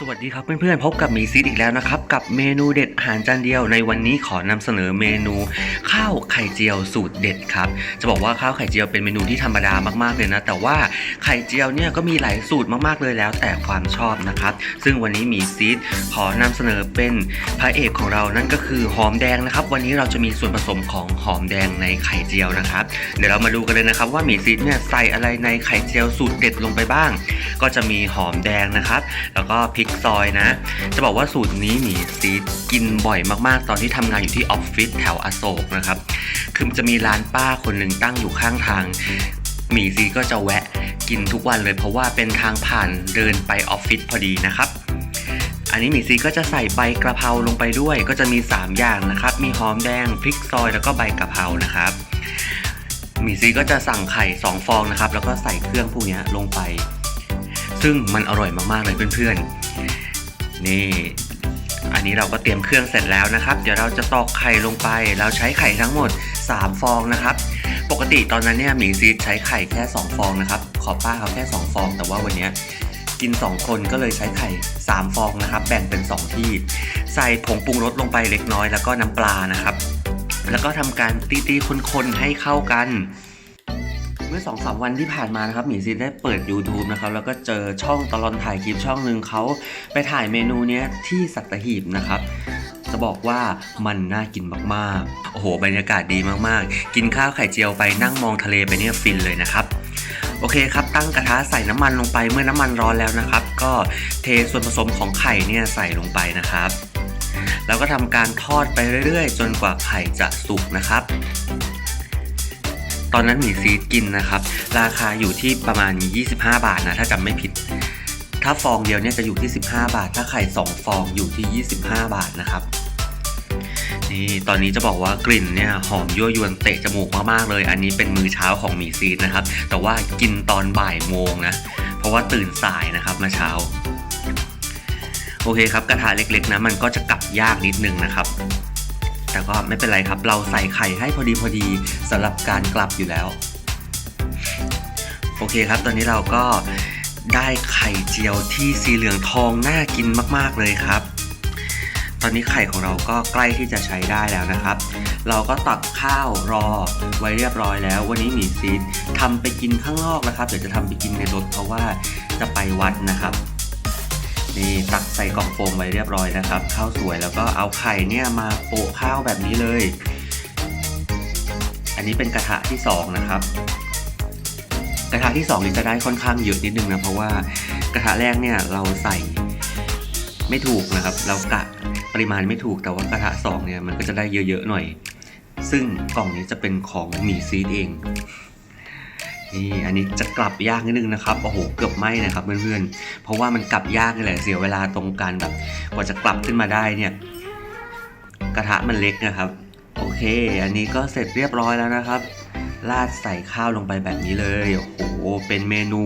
สวัสดีครับเพื่อนๆพบกับมีซีดอีกแล้วนะครับ กับเมนูเด็ดอาหารจานเดียวในวันนี้ขอนำเสนอเมนูข้าวไข่เจียวสูตรเด็ดครับจะบอกว่าข้าวไข่เจียวเป็นเมนูที่ธรรมดามากๆเลยนะ แต่ว่าไข่เจียวเนี่ยก็มีหลายสูตรมากๆเลยแล้ว แต่ความชอบนะครับ ซึ่งวันนี้มีซีดขอนำเสนอเป็นพระเอกของเรานั่นก็คือหอมแดงนะครับ วันนี้เราจะมีส่วนผสมของหอมแดงในไข่เจียวนะครับ เดี๋ยวเรามาดูกันเลยนะครับ ว่ามีซีดเนี่ยใส่อะไรในไข่เจียวสูตรเด็ดลงไปบ้าง ก็จะมีหอมแดงนะครับ แล้วก็พริกซอยนะ จะบอกว่าสูตรนี้หมีซีกินบ่อยมากๆ ตอนที่ทำงานอยู่ที่ออฟฟิศแถวอโศกนะครับ คือจะมีร้านป้าคนหนึ่งตั้งอยู่ข้างทางหมีซีก็จะแวะกินทุกวันเลยเพราะว่าเป็นทางผ่านเดินไปออฟฟิศพอดีนะครับ อันนี้หมีซีก็จะใส่ใบกระเพราลงไปด้วย ก็จะมี 3 อย่างนะครับ มีหอมแดงพริกซอยแล้วก็ใบกระเพรานะครับหมีซีก็จะสั่งไข่ 2 ฟองนะครับ แล้วก็ใส่เครื่องพวกนี้ลงไป ซึ่งมันอร่อยมากๆเลยเพื่อนๆ นี่ อันนี้เราก็เตรียมเครื่องเสร็จแล้วนะครับ เดี๋ยวเราจะตอกไข่ลงไป เราใช้ไข่ทั้งหมด 3 ฟองนะครับ ปกติตอนนั้นเนี่ยหมีซีดใช้ไข่แค่ 2 ฟองนะครับ ขอป้าเขาแค่ 2 ฟอง แต่ว่าวันนี้กิน 2 คนก็เลยใช้ไข่ 3 ฟองนะครับ แบ่งเป็น 2 ที่ ใส่ผงปรุงรสลงไปเล็กน้อยแล้วก็น้ำปลานะครับ แล้วก็ทำการตีๆคนๆให้เข้ากัน มื่อ2อสวันที่ผ่านมานะครับหมีซีได้เปิด YouTube นะครับแล้วก็เจอช่องตลอนถ่ายคลิปช่องหนึ่งเขาไปถ่ายเมนูเนี้ยที่สัตหีบนะครับจะบอกว่ามันน่ากินมากๆ โอ้โห บรรยากาศดีมากๆ กินข้าวไข่เจียวไปนั่งมองทะเลไปเนี่ยฟินเลยนะครับ โอเคครับตั้งกระทะใส่น้ำมันลงไปเมื่อน้ำมันร้อนแล้วนะครับ ก็เทส่วนผสมของไข่เนี่ยใส่ลงไปนะครับ แล้วก็ทำการทอดไปเรื่อยๆ จนกว่าไข่จะสุกนะครับ ตอนนั้นหมีซีดกินนะครับ ราคาอยู่ที่ประมาณ 25 บาทนะ ถ้าจำไม่ผิด ถ้าฟองเดียวเนี่ยจะอยู่ที่ 15 บาท ถ้าไข่ 2 ฟองอยู่ที่ 25 บาทนะครับ นี่ตอนนี้จะบอกว่ากลิ่นเนี่ยหอมยั่วยวนเตะจมูกมากๆเลย อันนี้เป็นมื้อเช้าของหมีซีดนะครับ แต่ว่ากินตอนบ่ายโมงนะ เพราะว่าตื่นสายนะครับมาเช้า โอเคครับกระทะเล็กๆนะมันก็จะกลับยากนิดนึงนะครับ ก็ไม่เป็นไรครับ เราใส่ไข่ให้พอดีพอดีสำหรับการกลับอยู่แล้ว โอเคครับ ตอนนี้เราก็ได้ไข่เจียวที่สีเหลืองทองน่ากินมาก ๆ เลยครับ ตอนนี้ไข่ของเราก็ใกล้ที่จะใช้ได้แล้วนะครับ เราก็ตักข้าวรอไว้เรียบร้อยแล้ว วันนี้หมีซีดทำไปกินข้างนอกนะครับ เดี๋ยวจะทำไปกินในรถเพราะว่าจะไปวัดนะครับ นี่ตักใส่กล่องโฟมไว้เรียบร้อยนะครับ ข้าวสวยแล้วก็เอาไข่เนี่ยมาโปะข้าวแบบนี้เลย อันนี้เป็นกระทะที่สองนะครับ กระทะที่สองนี่จะได้ค่อนข้างเยอะนิดนึงนะเพราะว่ากระทะแรกเนี่ยเราใส่ไม่ถูกนะครับ เรากะปริมาณไม่ถูกแต่ว่ากระทะสองเนี่ยมันก็จะได้เยอะๆหน่อย ซึ่งกล่องนี้จะเป็นของหมีซีดเอง นี่อันนี้จะกลับยากนิดนึงนะครับโอ้โหเกือบไหมนะครับเพื่อนๆ เพราะว่ามันกลับยากนี่แหละเสียเวลาตรงการแบบกว่าจะกลับขึ้นมาได้เนี่ยกระทะมันเล็กนะครับ โอเค อันนี้ก็เสร็จเรียบร้อยแล้วนะครับ ราดใส่ข้าวลงไปแบบนี้เลย โอ้โห เป็นเมนู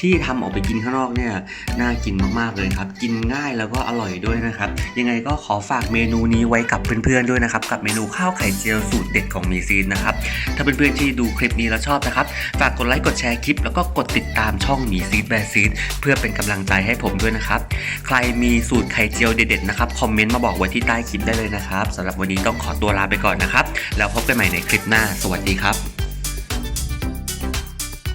ที่ทำออกไปกินข้างนอกเนี่ย น่ากินมากๆเลยครับ กินง่ายแล้วก็อร่อยด้วยนะครับ ยังไงก็ขอฝากเมนูนี้ไว้กับเพื่อนๆด้วยนะครับ กับเมนูข้าวไข่เจียวสูตรเด็ดของมีซีนนะครับ ถ้าเพื่อนๆที่ดูคลิปนี้แล้วชอบนะครับ ฝากกดไลค์ กดแชร์คลิป แล้วก็กดติดตามช่องมีซีดแบร์ซีดเพื่อเป็นกำลังใจให้ผมด้วยนะครับ ใครมีสูตรไข่เจียวเด็ดๆนะครับ คอมเมนต์มาบอกไว้ที่ใต้คลิปได้เลยนะครับสำหรับวันนี้ต้องขอตัวลาไปก่อนนะครับ แล้วพบกันใหม่ในคลิปหน้า สวัสดีครับ